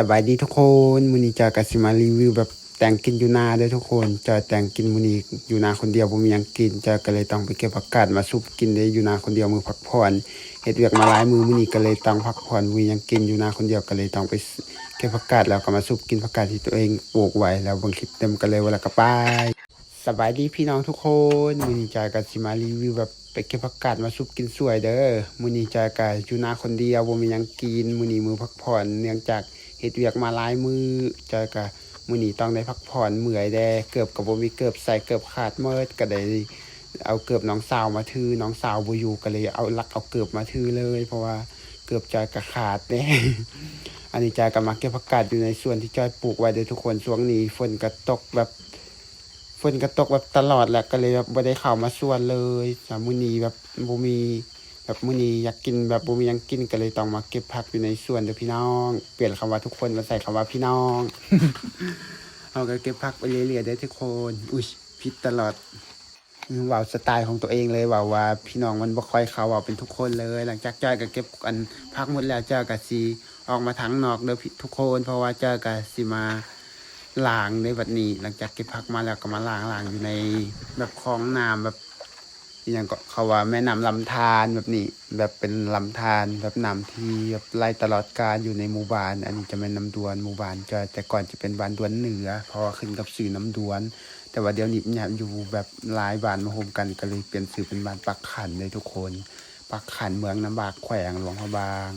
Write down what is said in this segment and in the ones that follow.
สบายดีทุกคนมูนีจอยกับสิมารีวิวแบบแต่งกินอยู่นาเด้อทุกคนจอยแต่งกินมูนีอยู่นาคนเดียวบ่มีหยังกินจอยก็เลยต้องไปเก็บผักกาดมาซุปกินได้อยู่นาคนเดียวมือพักผ่อนเฮ็ดเวียกมาหลายมือมูนีก็เลยต้องพักผ่อนมีหยังกินอยู่นาคนเดียวก็เลยต้องไปเก็บผักกาดแล้วก็มาซุปกินผักกาดที่ตัวเองปลูกไว้แล้วบางคลิปเต็มก็เลยเวลาก็ไปสบายดีพี่น้องทุกคนมูนีจอยกับสิมารีวิวแบบไปเก็บผักกาดมาซุปกินสวยเด้อมูนีจอยกับอยู่นาคนเดียวบ่มีหยังกินมูนีมือพักผ่อนเนื่องจาก ฮ็ดเวียกมาหลายมือจอกับมื้อนี้ต้องได้พักผ่อนเมื่อยแดเกือบกับบ่มีเกือบใส่เกือบขาดเมิดก็ได้เอาเกือบน้องสาวมาถือน้องสาวบ่อยู่ก็เลยเอาลักเอาเกือบมาถือเลย เพราะว่าเกือบจอยก็ขาดเด้อันนี้จอยก็มาเก็บผักกาดอยู่ในส่วนที่จอยปลูกไว้เด้อทุกคนช่วงนี้ฝนก็ตกแบบฝนก็ตกแบบตลอดแหละก็เลยแบบบ่ได้เข้ามาส่วนเลยสามมือนีแบบบ่มี แบบมื้อนี้อยากกินแบบบ่มีหยังกินก็เลยต้องมาเก็บผักอยู่ในสวนเด้อพี่น้อง เปลี่ยนคำว่าทุกคนมาใส่คำว่าพี่น้อง เอาก็เก็บผักไปเรื่อยๆได้อทุกคน อุ้ยผิดตลอดเว่าสไตล์ของตัวเองเลยเว่าว่าพี่น้องมันบ่ค่อยเขาเว่าเป็นทุกคนเลย หลังจากจ้อยก็เก็บอันผักหมดแล้วจ้อยก็สิออกมาทั้งนอกเด้อพี่ทุกคน เพราะว่าจ้อยก็สิมาล้างในบัดนี้ หลังจากเก็บผักมาแล้วก็มาล้างล้างอยู่ในแบบคลองน้ำแบบ อย่างก็เขาว่าแม่น้ำลำธารแบบนี้ แบบเป็นลำธารแบบน้ำที่แบบไล่ตลอดกาลอยู่ในหมู่บ้าน อันนี้จะเป็นน้ำดวนหมู่บ้านจะแต่ก่อนจะเป็นบ้านดวนเหนือพราะว่าขึ้นกับสื่อน้ำดวน แต่ว่าเดี๋ยวนี้เนี่ยอยู่แบบหลายบ้านมาโฮมกันก็เลยเปลี่ยนสื่อเป็นบ้านปักขันเลยทุกคนปักขันเมืองน้ำบากแขวงหลวงพะบาง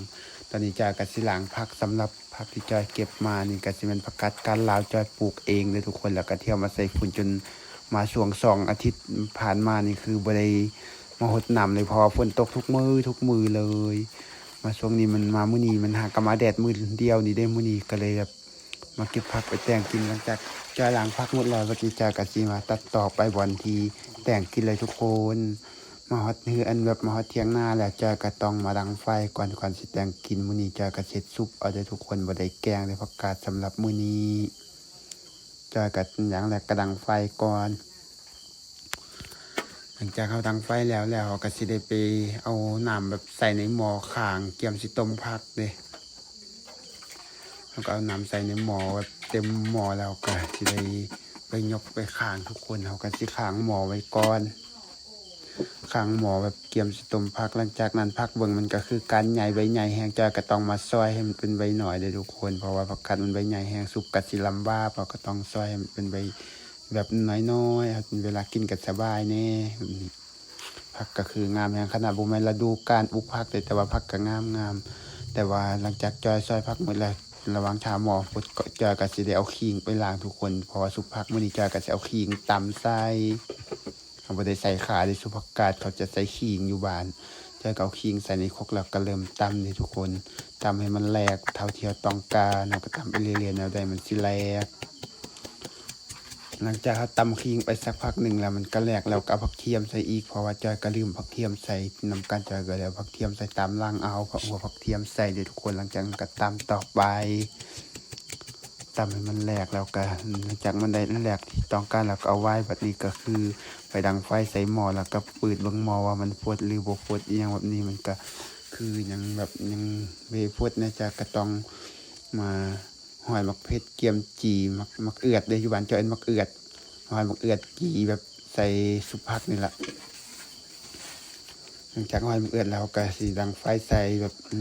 ตอนนี้จะกสิหลางพักสำหรับพักที่จอยเก็บมานี่กสิเป็นผักกัดการลาวจอยปลูกเองเลยทุกคนแล้วก็เที่ยวมาใส่ฝุ่นจน มาช่วงสองอาทิตย์ผ่านมานี่คือบ่ได้มาหดนำเลยเพราะว่าฝนตกทุกมือทุกมือเลย มาช่วงนี้มันมามื้อนี้มันหากมาแดดมือเดียวนี่ได้มื้อนี้ก็เลยแบบมาเก็บผักไปแต่งกินหลังจากจอยล้างผักหมดแล้วก็จีจากะสิมาตัดต่อไปบอนทีแต่งกินเลยทุกคนมาฮอดเฮืออันแบบมาฮอดเที่ยงหน้าแล้วจอยก็ต้องมาดังไฟก่อนก่อนสิแต่งกินมื้อนี้จอยก็เสร็จซุปเอาได้ทุกคนบ่ได้แกงได้ผักกาดสำหรับมื้อนี้ จอยก็อย่างแรกกระดังไฟก่อนหลังจากเขาดังไฟแล้วแล้วก็สิได้ไปเอาน้ำแบบใส่ในหม้อข่างเกี่ยมสิต้มผักเลยแล้วก็เอาน้ำใส่ในหม้อแบบเต็มหม้อแล้วก็สิได้ไปยกไปข่างทุกคนเขาก็สิข่างหม้อไว้ก่อน ข้างหมอแบบเกียมสิตมผักหลังจากนั้นผักเบิ่งมันก็คือการใหญ่ใบใหญ่แห้งจอยก็ต้องมาซอยให้มันเป็นใบหน่อยเลยทุกคนเพราะว่าผักกัดมันใบใหญ่แห้งสุกกัดสิลำบ้าเราก็ต้องซอยให้มันเป็นใบแบบน้อยๆครับเวลากินกับสบายแน่ผักก็คืองามแห่งขนาดบุแมนฤดูการปลูกผักเลยแต่ว่าผักก็งามงามแต่ว่าหลังจากจอยซอยผักหมดแล้วระวังชาหมอพุดก็จอยก็สิได้เอาขิงไปล้างทุกคนเพอสุกผักมื้อนี้จอยก็สิเอาขิงตำใส่ เขาบ่ได้ใส่ขาในสุผักาดเขาจะใส่ขิงอยู่บ้านจอยก็เอาขิงใส่ในครกแล้วก็เริ่มตำนี่ทุกคนตำให้มันแหลกเท่าที่เราต้องการแล้วก็ตำไปเรื่อยๆแนวใดมันสิแหลกหลังจากเขาตำคิงไปสักพักหนึ่งแล้วมันก็แหลกแล้วก็ผักเทียมใส่อีกเพราะว่าจอยก็ลืมผักเทียมใส่น้ำกันจอยก็แล้วผักเทียมใส่ตามล่างเอาผักหัวผักเทียมใส่เดี๋ยวทุกคนหลังจากนั้นก็ตำต่อไป ตำให้มันแหลกแล้วก็หลังจากมันได้นั่นแหลกที่ต้องการแล้วก็เอาไว้แบบนี้ก็คือ ไปดังไฟใส่หม้อแล้วก็ปิดเบิ่งหม้อว่ามันฟดหรือบ่ฟดอหยังแบบนี้มันก็คือยังแบบยังเวฟดนะจ๊ะก็ต้องมาหอยมักเพชรเกียมจีมักมักเอือดเลยอยู่บ้านเจาเอ็นมักเอือดหอยมักเอือดกีแบบใส่สุภักนี่แหละหลังจากหอยมักเอือดแล้วก็สีดังไฟใส่แบบอื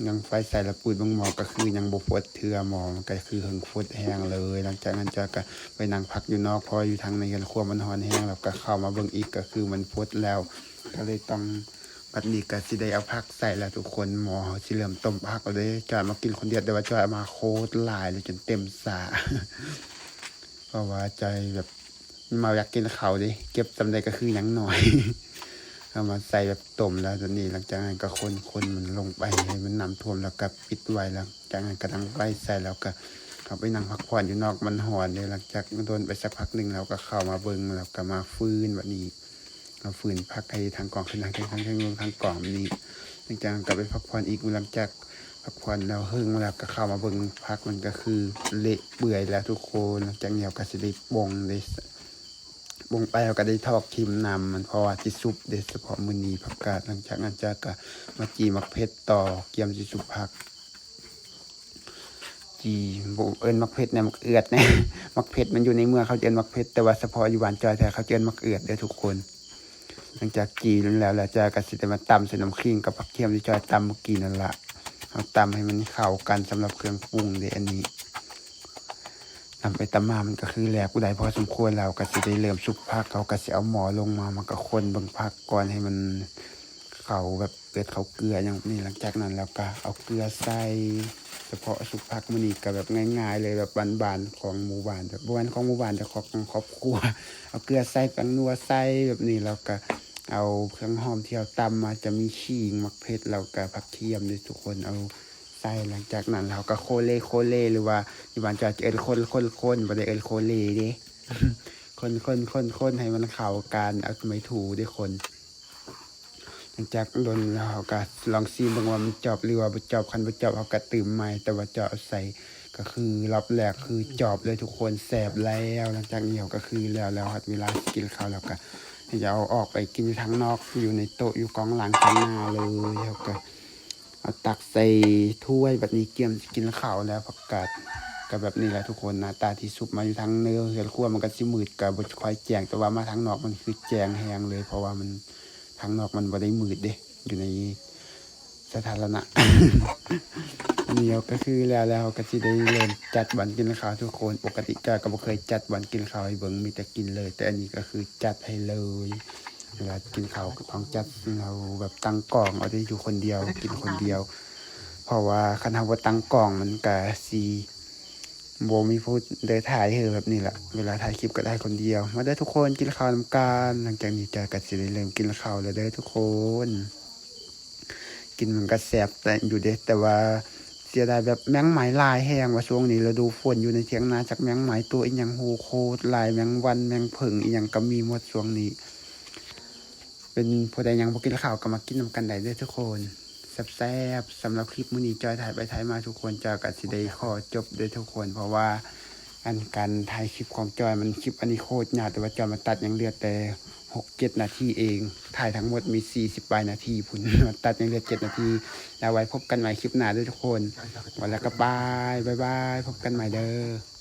มดังไฟใส่แล้วปูดบางหมอก็คือยังบฟดเทือหมอมันก็คือหึงฟดแห้งเลย หลังจากนั้นจะก็ไปนั่งพักอยู่นอกพออยู่ทางในกันขั้วมันหอนแห้งแล้วก็เข้ามาเบิ่งอีกก็คือมันฟดแล้ว ก็เลยต้องบัดนี้ก็สิได้เอาผักใส่ล้วทุกคนหมอสิเริ่มต้มผักเลยจอยมากินคนเดียวแต่ว่าจอยมาโคตรหลายเลยจนเต็มสาเพราะว่าใจแบบมาอยากกินเขาดิเก็บจำได้ก็คือยังหน่อย เอามาใส่แบบต้มแล้วตอนนี้หลังจากนั้นก็คนคนมันลงไปให้มันน้ำท่วมแล้วก็ปิดไว้แล้วจากนั้นก็ดังไฟใส่แล้วก็เขาไปนั่งพักผ่อนอยู่นอกมันหอนเลยหลังจากโดนไปสักพักหนึ่งเราก็เข้ามาเบิ่งแล้วก็มาฟื้นแบบนี้เราฝืนพักให้ทางกล่องขึ้นทางทางทางทางทางกล่องนี้หลังจากนั้นกลับไปพักผ่อนอีกหลังจากพักผ่อนแล้วเฮิ่งแล้วก็เข้ามาเบิ่งพักมันก็คือเละเปื่อยแล้วทุกคนหลังจากเหนียวก็สิได้บงได้ บงไปแล้วก็ได้ทอกทิมนำมันพราะว่าที่ซุปเดเฉพาะมือนีผักกาดหลังจากนั้นจะก็มาจีมักเพชรต่อเกียมจิสุปผัก จีบเอิ้นมักเพชรเนี่ยมักเอือดเนี่ยมักเพชรมันอยู่ในเมืองเขาเอิ้นมักเพชรแต่ว่าเฉพาะอยู่บ้านจอยแท้เขาเอิ้นมักเอือดเด้อทุกคน หลังจากจีแล้วแล้วจอยก็สิได้มาตำใส่น้ำขิงกับผักเทียมที่จอยตำเมื่อกี้นั่นละเอาตำให้มันเข้ากันสำหรับเครื่องปรุงเด้ออันนี้ ตำไปตำมามันก็คือแหลกกูได้พอสมควรแล้วก็สิได้เริ่มสุกผักเขาก็สิเอาหมอลงมามันก็คนเบิ่งผักก่อนให้มันเขาแบบเกิดเขาเกลืออย่างนี้หลังจากนั้นแล้วก็เอาเกลือใส่เฉพาะสุกผักมันนี่ก็แบบง่าย ๆ เลยแบบบานๆของหมู่บ้านแบบบ้านของหมู่บ้านแต่ของครอบครัว เอาเกลือใส่แป้งนัวใส่แบบนี้แล้วก็เอาเครื่องหอมที่เราตำมาจะมีขิงมักเพชรแล้วก็ผักเทียมด้วยทุกคนเอา ส่หลังจากนั้นเราก็โคเล่โคเล่หรือว่าอยู่บ้านจะเอินคนคนคนบ่ได้เอินโคเล่เด้คนคนคนคนให้มันเข้ากันเอาไม้ถูด้วยคน หลังจากโดนแล้วเขาก็ลองซีเบางว่ามันจอบหรือว่าบ่จอบคันบ่จอบเขาก็ตื่มใหม่แต่ว่าเจาะใส่ก็คือรอบแรกคือจอบเลยทุกคนแสบแล้วหลังจากนี้เขาก็คือแล้วแล้วครับเวลากินข้าวแล้วก็จะเอาออกไปกินทางนอกอยู่ในโต๊ะอยู่กองหลังข้างหน้าเลยเขาก็ เอาตักใส่ถ้วยแบบนี้เกี่ยมกินข้าวแล้วผักกาดก็แบบนี้แหละทุกคนหน้าตาที่สุปมาอยู่ทางเนื้อเหือขั้วมันก็สิมืดกับบดค่อยแจงแต่ว่ามาทางนอกมันคือแจงแหงเลย เพราะว่ามันทางนอกมันบ่ได้มืดเด้อยู่ในสาธารณะอันนี้ก็คือแล้วแล้วก็สิได้เริ่มจัดวันกินข้าวทุกคนปกติก็ก็บ่เคยจัดวันกินข้าวให้เบิ่งมีแต่กินเลย แต่อันนี้ก็คือจัดให้เลย เวลากินข้าวก็ต้องจัดเราแบบตั้งกล่องเอาได้อยู่คนเดียวกินคนเดียว เพราะว่าคันเฮาบ่ตั้งกล่องมันก็สิบ่มีผู้เดินถ่ายให้แบบนี้แหละเวลาถ่ายคลิปก็ได้คนเดียว มาได้อทุกคนกินข้าวนำกันหลังจากนี้จะก็สิได้เริ่มกินข้าวแล้วเด้อทุกคน กินมันก็แซ่บแต่อยู่เด้แต่ว่าเสียดายแบบแมงไหมลายแห้งว่าช่วงนี้ฤดูฝนอยู่ในเถียงนาจากแมงไหมตัวอีหยังโหโคตรลายแมงวันแมงผึ่งอีหยังก็มีหมดช่วงนี้ เป็นผู้ใดยังบ่กินข้าวก็มากินนำกันได้เด้อทุกคนแซ่บๆสำหรับคลิปมื้อนี้จอยถ่ายไปถ่ายมาทุกคนจอยก็สิได้ขอจบด้อทุกคน เพราะว่าอันการถ่ายคลิปของจอยมันคลิปอันนี้โคตรยาวแต่ว่าจอยมาตัดยังเหลือแต่หกเจ็ดนาทีเอง ถ่ายทั้งหมดมีสี่สิบปลายนาทีพุ่นตัดยังเหลือเจ็ดนาที แล้วไว้พบกันใหม่คลิปหน้าด้วยทุกคนวันแล้วก็บายบายบายพบกันใหม่เด้อ